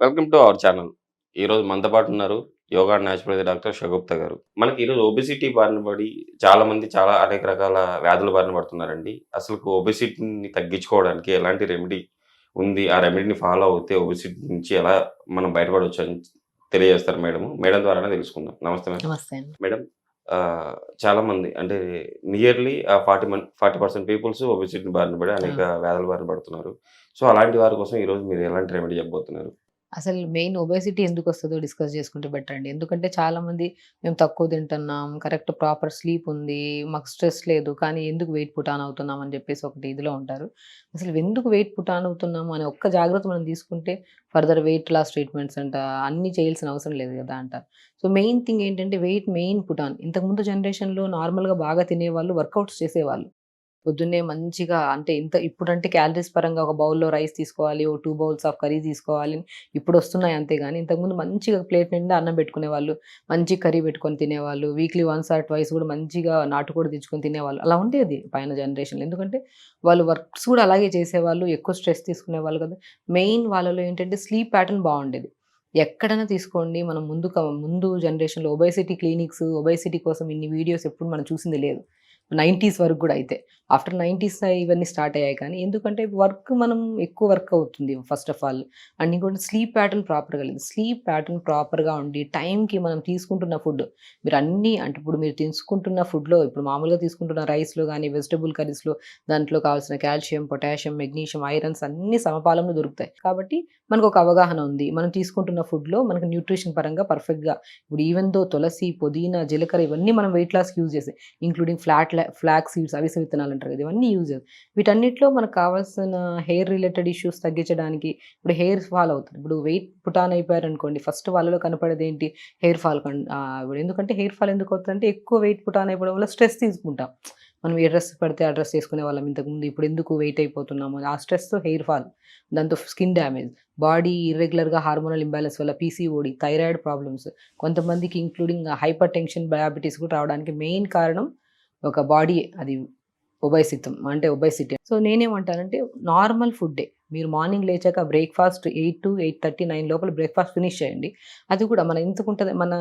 Welcome to our channel ఈరోజు మనతో పాటు ఉన్నారు యోగా న్యాచురోపతి డాక్టర్ షగుప్తా గారు. మనకి ఈరోజు ఒబెసిటీ బారిన పడి చాలా మంది చాలా అనేక రకాల వ్యాధుల బారిన పడుతున్నారండి. అసలు ఒబెసిటీని తగ్గించుకోవడానికి ఎలాంటి రెమెడీ ఉంది? ఆ రెమెడీని ఫాలో అవుతే ఒబెసిటీ నుంచి ఎలా మనం బయటపడవచ్చు అని తెలియజేస్తారు మేడం. మేడం ద్వారానే తెలుసుకుందాం. నమస్తే మేడం. మేడం చాలా మంది అంటే nearly forty man forty percent peoples obesity బారిన పడి అనేక వ్యాధుల బారిన పడుతున్నారు. సో అలాంటి వారి కోసం ఈరోజు మీరు ఎలాంటి రెమెడీ చెప్పబోతున్నారు? అసలు మెయిన్ ఒబేసిటీ ఎందుకు వస్తుందో డిస్కస్ చేసుకుంటే బెటర్ అండి. ఎందుకంటే చాలా మంది మేము తక్కువ తింటున్నాం కరెక్ట్ ప్రాపర్ స్లీప్ ఉంది మాకు స్ట్రెస్ లేదు కానీ ఎందుకు వెయిట్ పుట్ ఆన్ అవుతున్నాం అని చెప్పేసి ఒకటి ఇదిలో ఉంటారు. అసలు ఎందుకు వెయిట్ పుట్ ఆన్ అవుతున్నాము అనే ఒక్క జాగ్రత్త మనం తీసుకుంటే ఫర్దర్ వెయిట్ లాస్ ట్రీట్మెంట్స్ అంట అన్ని చేయాల్సిన అవసరం లేదు కదా అంట. సో మెయిన్ థింగ్ ఏంటంటే వెయిట్ మెయిన్ పుట్ ఆన్ ఇంతకుముందు జనరేషన్లో నార్మల్గా బాగా తినేవాళ్ళు వర్కౌట్స్ చేసేవాళ్ళు. పొద్దున్నే మంచిగా అంటే ఇంత ఇప్పుడంటే క్యాలరీస్ పరంగా ఒక బౌల్లో రైస్ తీసుకోవాలి ఓ టూ బౌల్స్ ఆఫ్ కర్రీ తీసుకోవాలి ఇప్పుడు వస్తున్నాయి అంతే కానీ ఇంతకుముందు మంచిగా ప్లేట్ నిండా అన్నం పెట్టుకునే వాళ్ళు మంచి కర్రీ పెట్టుకొని తినేవాళ్ళు వీక్లీ వన్స్ ఆర్ ట్వైస్ కూడా మంచిగా నాటుకోడి తెచ్చుకొని తినేవాళ్ళు. అలా ఉండేది పైన జనరేషన్లో ఎందుకంటే వాళ్ళు వర్క్స్ కూడా అలాగే చేసేవాళ్ళు ఎక్కువ స్ట్రెస్ తీసుకునేవాళ్ళు కదా. మెయిన్ వాళ్ళలో ఏంటంటే స్లీప్ ప్యాటర్న్ బాగుండేది. ఎక్కడైనా తీసుకోండి మనం ముందు ముందు జనరేషన్లో ఒబైసిటీ క్లినిక్స్ ఒబైసిటీ కోసం ఇన్ని వీడియోస్ ఎప్పుడు మనం చూసింది లేదు. నైంటీస్ వరకు కూడా అయితే. ఆఫ్టర్ నైంటీస్ ఇవన్నీ స్టార్ట్ అయ్యాయి కానీ ఎందుకంటే వర్క్ మనం ఎక్కువ వర్క్ అవుతుంది ఫస్ట్ ఆఫ్ ఆల్ అండ్ ఇంకోటి స్లీప్ ప్యాటర్న్ ప్రాపర్గా లేదు. స్లీప్ ప్యాటర్న్ ప్రాపర్గా ఉండి టైంకి మనం తీసుకుంటున్న ఫుడ్ మీరు అన్నీ అంటే ఇప్పుడు మీరు తీసుకుంటున్న ఫుడ్లో ఇప్పుడు మామూలుగా తీసుకుంటున్న రైస్లో కానీ వెజిటబుల్ కర్రీస్లో దాంట్లో కావాల్సిన కాల్షియం పొటాషియం మెగ్నీషియం ఐరన్స్ అన్ని సమపాలంలో దొరుకుతాయి. కాబట్టి మనకు ఒక అవగాహన ఉంది. మనం తీసుకుంటున్న ఫుడ్లో మనకు న్యూట్రిషన్ పరంగా పర్ఫెక్ట్గా ఇప్పుడు ఈవెన్ దో తులసి పుదీనా జీలకర్ర ఇవన్నీ మనం వెయిట్ లాస్కి యూజ్ చేస్తాయి ఇంక్లూడింగ్ ఫ్లాట్ ఫ్లా ఫ్లాక్ సీడ్స్ అవిసె విత్తనాలు అంటారు కదా ఇవన్నీ యూజ్ చేస్తాయి వీటన్నిటిలో మనకు కావాల్సిన హెయిర్ రిలేటెడ్ ఇష్యూస్ తగ్గించడానికి ఇప్పుడు హెయిర్ ఫాల్ అవుతుంది. ఇప్పుడు వెయిట్ పుటాన్ అయిపోయారు అనుకోండి ఫస్ట్ వాళ్ళలో కనపడేది ఏంటి? హెయిర్ ఫాల్ ఇప్పుడు ఎందుకంటే హెయిర్ ఫాల్ ఎందుకు అవుతుందంటే ఎక్కువ వెయిట్ పుటాన్ అయిపోవడం వల్ల స్ట్రెస్ తీసుకుంటాం. మనం ఏ డ్రెస్ పడితే ఆ డ్రెస్ వేసుకునే వాళ్ళం ఇంతకుముందు ఇప్పుడు ఎందుకు వెయిట్ అయిపోతున్నాము ఆ స్ట్రెస్తో హెయిర్ ఫాల్ దాంతో స్కిన్ డ్యామేజ్ బాడీ ఇర్రెగ్యులర్గా హార్మోనల్ ఇంబ్యాలెన్స్ వల్ల పీసీఓడి థైరాయిడ్ ప్రాబ్లమ్స్ కొంతమందికి ఇంక్లూడింగ్ హైపర్ టెన్షన్ డయాబెటీస్ కూడా రావడానికి మెయిన్ కారణం ఒక బాడీ అది ఒబైసితం అంటే ఒబైసిటీ. సో నేనేమంటానంటే నార్మల్ ఫుడ్డే. మీరు మార్నింగ్ లేచాక breakfast eight to eight thirty nine లోపల బ్రేక్ఫాస్ట్ ఫినిష్ చేయండి. అది కూడా మన ఎంత ఉంటుంది మన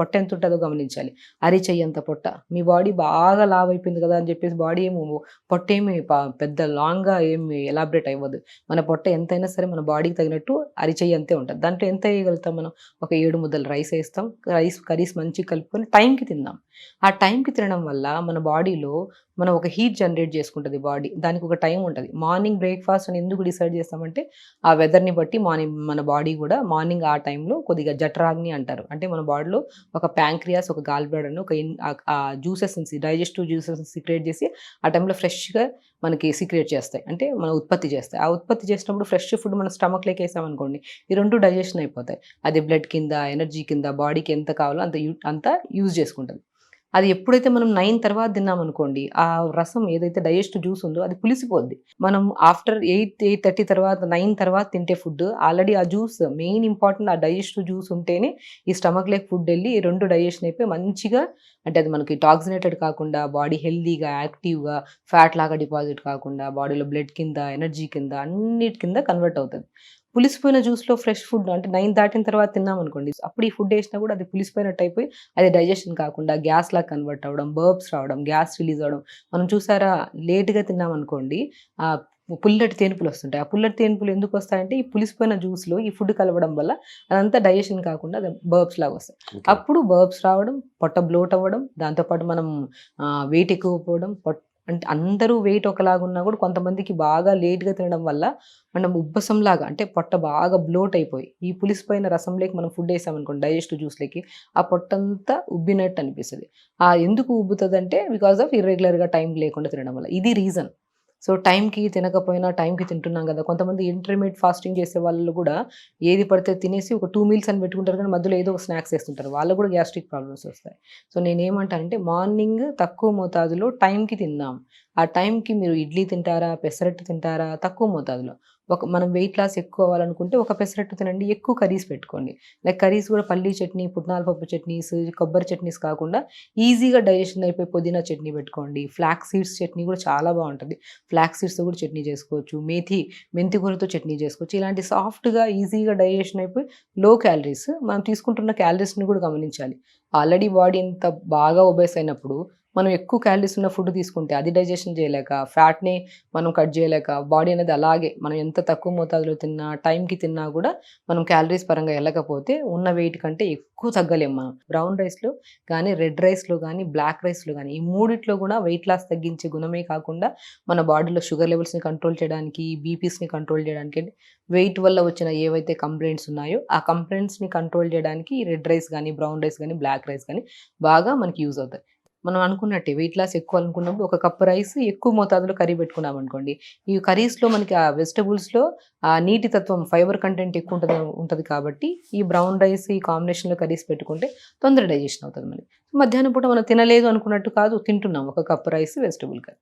పొట్ట ఎంత ఉంటుందో గమనించాలి. అరి చెయ్యంత పొట్ట మీ బాడీ బాగా లావ్ అయిపోయింది కదా అని చెప్పేసి బాడీ ఏమో పొట్ట ఏమి పెద్ద లాంగ్గా ఏమి ఎలాబరేట్ అవ్వదు. మన పొట్ట ఎంతైనా సరే మన బాడీకి తగినట్టు అరిచెయ్యి అంతే ఉంటుంది. దాంట్లో ఎంత వేయగలుగుతాం మనం? ఒక ఏడు ముద్దలు రైస్ వేస్తాం. రైస్ కర్రీస్ మంచిగా కలుపుకొని టైంకి తిందాం. ఆ టైంకి తినడం వల్ల మన బాడీలో మనం ఒక హీట్ జనరేట్ చేసుకుంటుంది బాడీ. దానికి ఒక టైం ఉంటుంది. మార్నింగ్ బ్రేక్ఫాస్ట్ అని ఎందుకు డిసైడ్ చేస్తామంటే ఆ వెదర్ని బట్టి మార్నింగ్ మన బాడీ కూడా మార్నింగ్ ఆ టైంలో కొద్దిగా జఠరాగ్ని అంటారు. అంటే మన బాడీలో ఒక ప్యాంక్రియాస్ ఒక గాల్బ్లాడర్ను ఒక ఆ- జ్యూసెస్ డైజెస్టివ్ జ్యూసెస్ సీక్రియేట్ చేసి ఆ టైంలో ఫ్రెష్గా మనకి సీక్రియేట్ చేస్తాయి. అంటే మనం ఉత్పత్తి చేస్తాయి. ఆ ఉత్పత్తి చేసినప్పుడు ఫ్రెష్ ఫుడ్ మన స్టమక్లోకి వేసామనుకోండి ఈ రెండు డైజెషన్ అయిపోతాయి. అది బ్లడ్ కింద ఎనర్జీ కింద బాడీకి ఎంత కావాలో అంత అంత అంతా యూజ్ చేసుకుంటుంది. అది ఎప్పుడైతే మనం నైన్ తర్వాత తిన్నాం అనుకోండి ఆ రసం ఏదైతే డైజెస్ట్ జ్యూస్ ఉందో అది పులిసిపోద్ది. మనం ఆఫ్టర్ ఎయిట్ ఎయిట్ థర్టీ తర్వాత నైన్ తర్వాత తింటే ఫుడ్ ఆల్రెడీ ఆ జ్యూస్ మెయిన్ ఇంపార్టెంట్ ఆ డైజెస్ట్ జ్యూస్ ఉంటేనే ఈ స్టమక్ లేక్ ఫుడ్ వెళ్ళి ఈ రెండు డైజెషన్ అయిపోయి మంచిగా అంటే అది మనకి టాక్సినేటెడ్ కాకుండా బాడీ హెల్దీగా యాక్టివ్గా ఫ్యాట్ లాగా డిపాజిట్ కాకుండా బాడీలో బ్లడ్ కింద ఎనర్జీ కింద అన్నిటి కింద కన్వర్ట్ అవుతుంది. పులిసిపోయిన జ్యూస్లో ఫ్రెష్ ఫుడ్ అంటే నైన్ దాటిన తర్వాత తిన్నాం అనుకోండి. అప్పుడు ఈ ఫుడ్ వేసినా కూడా అది పులిసిపోయినట్టు అయిపోయి అది డైజెషన్ కాకుండా గ్యాస్ లా కన్వర్ట్ అవ్వడం బర్బ్స్ రావడం గ్యాస్ రిలీజ్ అవ్వడం మనం చూసారా లేట్గా తిన్నాం అనుకోండి ఆ పుల్లటి తేనుపులు వస్తుంటాయి. ఆ పుల్లటి తేనుపులు ఎందుకు వస్తాయంటే ఈ పులిసిపోయిన జ్యూస్లో ఈ ఫుడ్ కలవడం వల్ల అదంతా డైజెషన్ కాకుండా అది బర్బ్స్ లాగా వస్తాయి. అప్పుడు బర్బ్స్ రావడం పొట్ట బ్లోట్ అవ్వడం దాంతోపాటు మనం వెయిట్ ఎక్కువ పోవడం పొట్ట అంటే అందరూ వెయిట్ ఒకలాగున్నా కూడా కొంతమందికి బాగా లేట్గా తినడం వల్ల మనం ఉబ్బసంలాగా అంటే పొట్ట బాగా బ్లోట్ అయిపోయి ఈ పులిసిపోయిన రసంలోకి మనం ఫుడ్ వేసామనుకోండి డైజెస్ట్ జ్యూస్లోకి ఆ పొట్టంతా ఉబ్బినట్టు అనిపిస్తుంది. ఆ ఎందుకు ఉబ్బుతుంది అంటే బికాస్ ఆఫ్ ఇర్రెగ్యులర్గా టైం లేకుండా తినడం వల్ల. ఇది రీజన్ సో టైంకి తినకపోయినా టైంకి తింటున్నాం కదా. కొంతమంది ఇంటర్మీడియట్ ఫాస్టింగ్ చేసే వాళ్ళు కూడా ఏది పడితే తినేసి ఒక టూ మీల్స్ అని పెట్టుకుంటారు కానీ మధ్యలో ఏదో ఒక స్నాక్స్ వేస్తుంటారు వాళ్ళు కూడా గ్యాస్ట్రిక్ ప్రాబ్లమ్స్ వస్తాయి. సో నేనేమంటానంటే మార్నింగ్ తక్కువ మోతాదులో టైంకి తిందాం ఆ టైంకి మీరు ఇడ్లీ తింటారా పెసరట్టు తింటారా తక్కువ మోతాదులో. ఒక మనం వెయిట్ లాస్ ఎక్కువ అవ్వాలనుకుంటే ఒక పెసరట్టు తినండి ఎక్కువ కర్రీస్ పెట్టుకోండి. లైక్ కర్రీస్ కూడా పల్లీ చట్నీ పుట్నాల పప్పు చట్నీస్ కొబ్బరి చట్నీస్ కాకుండా ఈజీగా డైజెషన్ అయిపోయి పుదీనా చట్నీ పెట్టుకోండి. ఫ్లాక్ సీడ్స్ చట్నీ కూడా చాలా బాగుంటుంది. ఫ్లాక్ సీడ్స్తో కూడా చట్నీ చేసుకోవచ్చు. మేథి మెంతి కూరతో చట్నీ చేసుకోవచ్చు. ఇలాంటి సాఫ్ట్గా ఈజీగా డైజెషన్ అయిపోయి లో క్యాలరీస్ మనం తీసుకుంటున్న క్యాలరీస్ని కూడా గమనించాలి. ఆల్రెడీ బాడీ ఇంత బాగా ఒబేస్ అయినప్పుడు మనం ఎక్కువ క్యాలరీస్ ఉన్న ఫుడ్ తీసుకుంటే అది డైజెషన్ చేయలేక ఫ్యాట్ని మనం కట్ చేయలేక బాడీ అనేది అలాగే మనం ఎంత తక్కువ మోతాదులో తిన్నా టైంకి తిన్నా కూడా మనం క్యాలరీస్ పరంగా వెళ్ళకపోతే ఉన్న వెయిట్ కంటే ఎక్కువ తగ్గలేము మనం. బ్రౌన్ రైస్లో కానీ రెడ్ రైస్లో కానీ బ్లాక్ రైస్లో కానీ ఈ మూడిట్లో కూడా వెయిట్ లాస్ తగ్గించే గుణమే కాకుండా మన బాడీలో షుగర్ లెవెల్స్ని కంట్రోల్ చేయడానికి బీపీస్ని కంట్రోల్ చేయడానికి వెయిట్ వల్ల వచ్చిన ఏవైతే కంప్లైంట్స్ ఉన్నాయో ఆ కంప్లైంట్స్ని కంట్రోల్ చేయడానికి రెడ్ రైస్ కానీ బ్రౌన్ రైస్ కానీ బ్లాక్ రైస్ కానీ బాగా మనకి యూజ్ అవుతాయి. మనం అనుకున్నట్టే వెయిట్ లాస్ ఎక్కువ అనుకున్నప్పుడు ఒక కప్పు రైస్ ఎక్కువ మోతాదులో కర్రీ పెట్టుకున్నాం అనుకోండి. ఈ కర్రీస్లో మనకి ఆ వెజిటబుల్స్లో ఆ నీటి తత్వం ఫైబర్ కంటెంట్ ఎక్కువ ఉంటుంది ఉంటుంది కాబట్టి ఈ బ్రౌన్ రైస్ ఈ కాంబినేషన్లో కర్రీస్ పెట్టుకుంటే తొందర డైజెషన్ అవుతుంది మనకి మధ్యాహ్నం పూట మనం తినలేదు అనుకున్నట్టు కాదు తింటున్నాం ఒక కప్పు రైస్ వెజిటబుల్ కర్రీ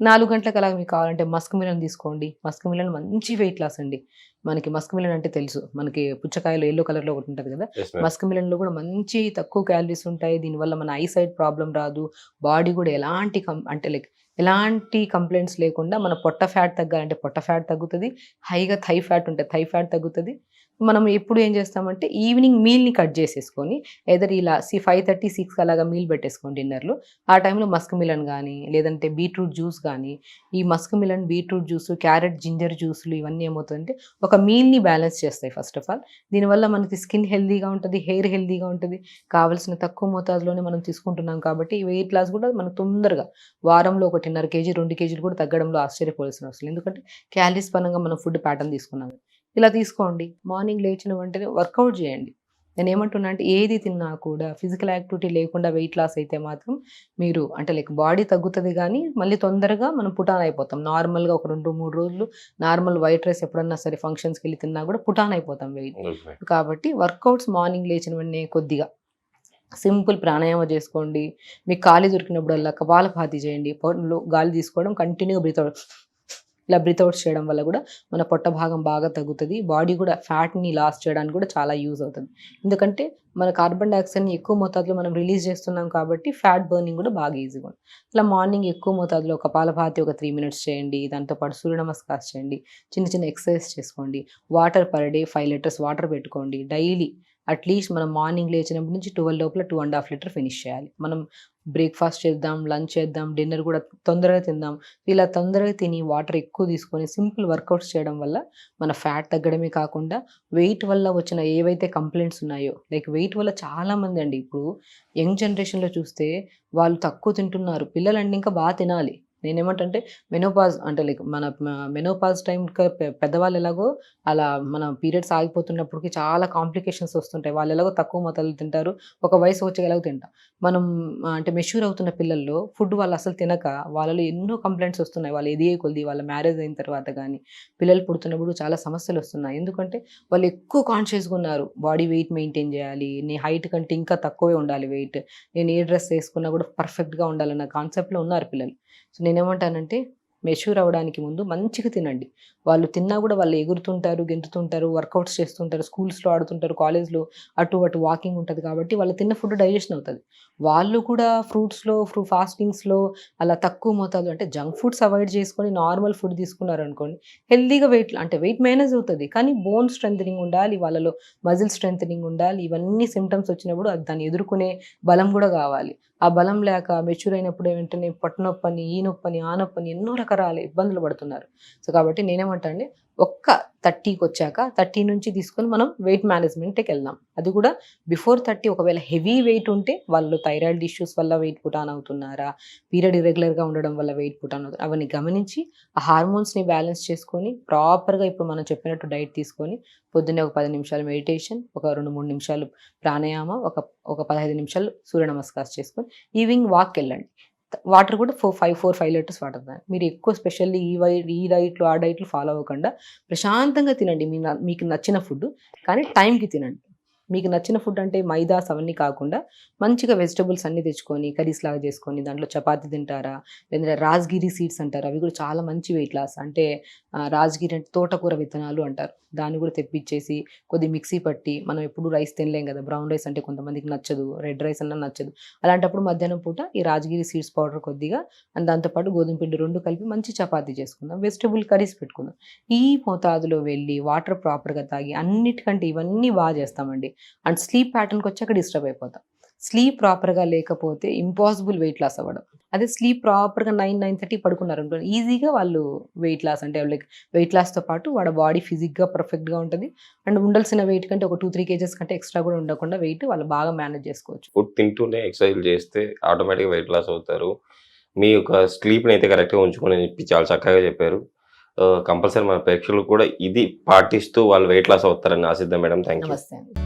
నాలుగు గంటలకు అలా మీకు కావాలంటే మస్క్ మిలన్ తీసుకోండి. మస్క్ మిలన్ మంచి వెయిట్ లాస్ అండి. మనకి మస్క్ మిలన్ అంటే తెలుసు. మనకి పుచ్చకాయలో ఎల్లో కలర్లో ఒకటి ఉంటుంది కదా. మస్క్ మిలన్లో కూడా మంచి తక్కువ క్యాలరీస్ ఉంటాయి. దీనివల్ల మన ఐ సైడ్ ప్రాబ్లం రాదు. బాడీ కూడా ఎలాంటి అంటే లైక్ ఎలాంటి కంప్లైంట్స్ లేకుండా మన పొట్ట ఫ్యాట్ తగ్గాలంటే పొట్ట ఫ్యాట్ తగ్గుతుంది. హైగా థై ఫ్యాట్ ఉంటే థై ఫ్యాట్ తగ్గుతుంది. మనం ఎప్పుడు ఏం చేస్తామంటే ఈవినింగ్ మీల్ని కట్ చేసేసుకొని ఎదర్ ఇలా సి ఫైవ్ థర్టీ సిక్స్ అలాగా మీల్ పెట్టేసుకోండి డిన్నర్లో. ఆ టైంలో మస్క్ మిలన్ కానీ లేదంటే బీట్రూట్ జ్యూస్ కానీ ఈ musk melon beetroot juice carrot ginger జ్యూసులు ఇవన్నీ ఏమవుతుందంటే ఒక మీల్ని బ్యాలెన్స్ చేస్తాయి ఫస్ట్ ఆఫ్ ఆల్. దీనివల్ల మనకి స్కిన్ హెల్దీగా ఉంటుంది హెయిర్ హెల్దీగా ఉంటుంది. కావాల్సిన తక్కువ మోతాదులోనే మనం తీసుకుంటున్నాం కాబట్టి వెయిట్ లాస్ కూడా మనకు తొందరగా వారంలో ఒకటిన్నర కేజీ రెండు కేజీలు కూడా తగ్గడంలో ఆశ్చర్యపోవాల్సిన అవసరం ఎందుకంటే క్యాలరీస్ పరంగా మనం ఫుడ్ ప్యాటర్న్ తీసుకున్నాం. ఇలా తీసుకోండి. మార్నింగ్ లేచిన వెంటనే వర్కౌట్ చేయండి. నేను ఏమంటున్నా అంటే ఏది తిన్నా కూడా ఫిజికల్ యాక్టివిటీ లేకుండా వెయిట్ లాస్ అయితే మాత్రం మీరు అంటే లైక్ బాడీ తగ్గుతుంది కానీ మళ్ళీ తొందరగా మనం పుటాన్ అయిపోతాం. నార్మల్గా ఒక రెండు మూడు రోజులు నార్మల్ వైట్ రైస్ ఎప్పుడన్నా సరే ఫంక్షన్స్కి వెళ్ళి తిన్నా కూడా పుటాన్ అయిపోతాం వెయిట్. కాబట్టి వర్కౌట్స్ మార్నింగ్ లేచిన వెంటనే కొద్దిగా. సింపుల్ ప్రాణాయామం చేసుకోండి. మీకు ఖాళీ దొరికినప్పుడల్లా కపాలభాతి చేయండి. గాలి తీసుకోవడం కంటిన్యూగా బ్రీత్ ఇలా బ్రితౌట్ చేయడం వల్ల కూడా మన పొట్ట భాగం బాగా తగ్గుతుంది బాడీ కూడా ఫ్యాట్ని లాస్ చేయడానికి కూడా చాలా యూజ్ అవుతుంది. ఎందుకంటే మన కార్బన్ డైఆక్సైడ్ని ఎక్కువ మోతాదులో మనం రిలీజ్ చేస్తున్నాం కాబట్టి ఫ్యాట్ బర్నింగ్ కూడా బాగా ఈజీగా ఉంటుంది. ఇలా మార్నింగ్ ఎక్కువ మోతాదులో కపాలభాతి ఒక త్రీ మినిట్స్ చేయండి దాంతోపాటు సూర్య నమస్కారం చేయండి చిన్న చిన్న ఎక్సర్సైజ్ చేసుకోండి water per day five liters water పెట్టుకోండి డైలీ అట్లీస్ట్ మనం మార్నింగ్ లేచినప్పటి నుంచి ట్వెల్వ్ లోపల two and half liter finish చేయాలి. మనం బ్రేక్ఫాస్ట్ చేద్దాం లంచ్ చేద్దాం డిన్నర్ కూడా తొందరగా తిందాం. ఇలా తొందరగా తిని వాటర్ ఎక్కువ తీసుకొని సింపుల్ వర్కౌట్స్ చేయడం వల్ల మన ఫ్యాట్ తగ్గడమే కాకుండా వెయిట్ వల్ల వచ్చిన ఏవైతే కంప్లైంట్స్ ఉన్నాయో లైక్ వెయిట్ వల్ల చాలా మంది అండి. ఇప్పుడు యంగ్ జనరేషన్లో చూస్తే వాళ్ళు తక్కువ తింటున్నారు పిల్లలండి ఇంకా బాగా తినాలి. నేనేమంటే మెనోపాజ్ అంటే లైక్ మన మెనోపాజ్ టైం పెద్దవాళ్ళు ఎలాగో అలా మన పీరియడ్స్ ఆగిపోతున్నప్పటికి చాలా కాంప్లికేషన్స్ వస్తుంటాయి. వాళ్ళు ఎలాగో తక్కువ మొత్తాలు తింటారు. ఒక వయసు వచ్చే ఎలాగో తింటాం. మనం అంటే మెష్యూర్ అవుతున్న పిల్లల్లో ఫుడ్ వాళ్ళు అసలు తినక వాళ్ళలో ఎన్నో కంప్లైంట్స్ వస్తున్నాయి. వాళ్ళు ఎదిగే కొద్ది వాళ్ళ మ్యారేజ్ అయిన తర్వాత కానీ పిల్లలు పుడుతున్నప్పుడు చాలా సమస్యలు వస్తున్నాయి. ఎందుకంటే వాళ్ళు ఎక్కువ కాన్షియస్గా ఉన్నారు. బాడీ వెయిట్ మెయింటైన్ చేయాలి. నీ హైట్ కంటే ఇంకా తక్కువే ఉండాలి వెయిట్ నేను ఏ డ్రెస్ వేసుకున్నా కూడా పర్ఫెక్ట్గా ఉండాలన్న కాన్సెప్ట్లో ఉన్నారు పిల్లలు. సో నేనేమంటానంటే మెచ్యూర్ అవ్వడానికి ముందు మంచిగా తినండి. వాళ్ళు తిన్నా కూడా వాళ్ళు ఎగురుతుంటారు గెంతుతుంటారు వర్కౌట్స్ చేస్తుంటారు స్కూల్స్లో ఆడుతుంటారు కాలేజ్లో అటు అటు వాకింగ్ ఉంటుంది కాబట్టి వాళ్ళు తిన్న ఫుడ్ డైజెషన్ అవుతుంది. వాళ్ళు కూడా ఫ్రూట్స్లో ఫ్రూ ఫాస్టింగ్స్లో అలా తక్కువ మోతాదు అంటే జంక్ ఫుడ్స్ అవాయిడ్ చేసుకొని నార్మల్ ఫుడ్ తీసుకున్నారు అనుకోండి హెల్దీగా వెయిట్ అంటే వెయిట్ మేనేజ్ అవుతుంది. కానీ బోన్ స్ట్రెంథనింగ్ ఉండాలి వాళ్ళలో మజిల్ స్ట్రెంథనింగ్ ఉండాలి ఇవన్నీ సిమ్టమ్స్ వచ్చినప్పుడు అది దాన్ని ఎదుర్కొనే బలం కూడా కావాలి. ఆ బలం లేక మెచ్యూర్ అయినప్పుడు వెంటనే పట్టునొప్పని ఈ నొప్పని ఆ నొప్పని ఎన్నో రకరాల ఇబ్బందులు పడుతున్నారు. సో కాబట్టి నేనేమంటానండి ఒక్క థర్టీకి వచ్చాక థర్టీ నుంచి తీసుకొని మనం వెయిట్ మేనేజ్మెంట్కి వెళ్దాం. అది కూడా బిఫోర్ థర్టీ ఒకవేళ హెవీ వెయిట్ ఉంటే వాళ్ళు థైరాయిడ్ ఇష్యూస్ వల్ల వెయిట్ పుటాన్ అవుతున్నారా పీరియడ్ ఇరెగ్యులర్గా ఉండడం వల్ల వెయిట్ పుటాన్ అవుతుంది అవన్నీ గమనించి ఆ హార్మోన్స్ని బ్యాలెన్స్ చేసుకొని ప్రాపర్గా ఇప్పుడు మనం చెప్పినట్టు డైట్ తీసుకొని పొద్దున్నే ఒక పది నిమిషాలు మెడిటేషన్ ఒక రెండు మూడు నిమిషాలు ప్రాణాయామ ఒక ఒక పదహైదు నిమిషాలు సూర్య నమస్కారం చేసుకొని ఈవినింగ్ వాక్ వెళ్ళండి. వాటర్ కూడా four five four five liters water తాగండి మీరు ఎక్కువ స్పెషల్లీ ఈ వై ఈ డైట్లు ఆ డైట్లు ఫాలో అవ్వకుండా ప్రశాంతంగా తినండి. మీ మీకు నచ్చిన ఫుడ్ కానీ టైంకి తినండి. మీకు నచ్చిన ఫుడ్ అంటే మైదాస్ అవన్నీ కాకుండా మంచిగా వెజిటబుల్స్ అన్ని తెచ్చుకొని కర్రీస్ లాగా చేసుకొని దాంట్లో చపాతీ తింటారా? లేదంటే రాజ్గిరి సీడ్స్ అంటారు? అవి కూడా చాలా మంచి వెయిట్ లాస్ అంటే రాజ్గిరి అంటే తోటకూర విత్తనాలు అంటారు. దాన్ని కూడా తెప్పించేసి కొద్ది మిక్సీ పట్టి మనం ఎప్పుడు రైస్ తినలేం కదా. బ్రౌన్ రైస్ అంటే కొంతమందికి నచ్చదు రెడ్ రైస్ అన్న నచ్చదు. అలాంటప్పుడు మధ్యాహ్నం పూట ఈ రాజగిరి సీడ్స్ పౌడర్ కొద్దిగా అండ్ దాంతోపాటు గోధుమ పిండి రెండు కలిపి మంచి చపాతీ చేసుకుందాం. వెజిటబుల్ కర్రీస్ పెట్టుకుందాం. ఈ మోతాదులో వెళ్ళి వాటర్ ప్రాపర్గా తాగి అన్నిటికంటే ఇవన్నీ బాగా చేస్తామండి. అండ్ స్లీప్ ప్యాటర్న్కి వచ్చి అక్కడ డిస్టర్బ్ అయిపోతాం. స్లీప్ ప్రాపర్గా లేకపోతే ఇంపాసిబుల్ వెయిట్ లాస్ అవ్వడం. అదే స్లీప్ ప్రాపర్గా నైన్ నైన్ థర్టీ పడుకున్నారు అనుకోండి ఈజీగా వాళ్ళు వెయిట్ లాస్ అంటే లైక్ వెయిట్ లాస్తో పాటు వాళ్ళ బాడీ ఫిజిక్గా పర్ఫెక్ట్గా ఉంటుంది. అండ్ ఉండాల్సిన వెయిట్ కంటే ఒక టూ త్రీ కేజెస్ కంటే ఎక్స్ట్రా కూడా ఉండకుండా వెయిట్ వాళ్ళు బాగా మేనేజ్ చేసుకోవచ్చు. ఫుడ్ తింటూనే ఎక్సర్సైజ్ చేస్తే ఆటోమేటిక్గా వెయిట్ లాస్ అవుతారు. మీ యొక్క స్లీప్ని అయితే కరెక్ట్గా ఉంచుకొని చెప్పి చాలా చక్కగా చెప్పారు. కంపల్సరీ మన ప్రేక్షకులు కూడా ఇది పాటిస్తూ వాళ్ళు వెయిట్ లాస్ అవుతారని ఆశిద్దాం మేడం. Thank you